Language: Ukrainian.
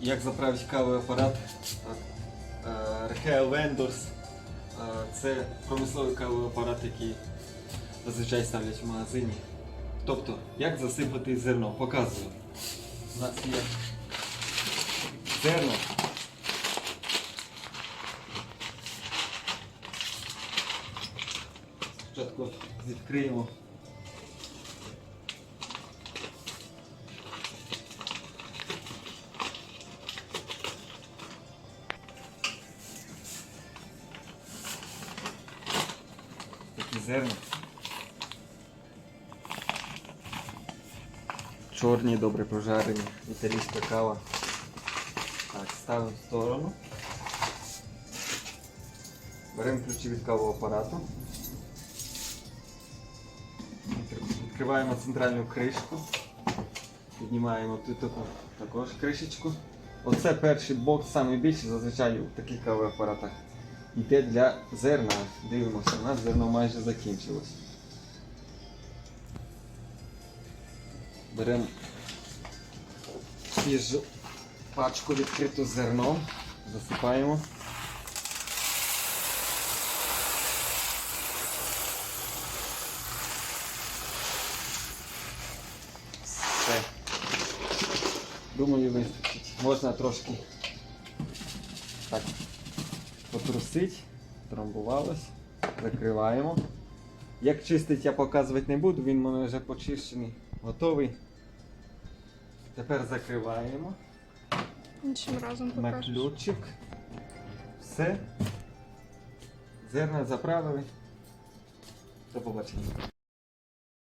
Як заправити кавовий апарат? Рхео Vendors. Е, Це промисловий кавовий апарат, який зазвичай ставлять в магазині. Тобто, як засипати зерно? Показую. У нас є зерно. Спочатку відкриємо. Такі зерна. Чорні, добре прожарені, італійська кава. Так, ставимо в сторону. Беремо ключі від кавового апарату. Відкриваємо центральну кришку. Піднімаємо тут таку також кришечку. Оце перший бокс, найбільший зазвичай у таких кавових апаратах. Йде для зерна. Дивимося, у нас зерно майже закінчилось. Беремо свіжу пачку відкриту з зерном, засипаємо. Все. Думаю, вистачить. Можна трошки так потрусити, трамбувалось. Закриваємо. Як чистить, я показувати не буду, він у мене вже почищений, готовий. Тепер закриваємо Іншим разом на покажеш. ключик. Все. Зерна заправили. До побачення.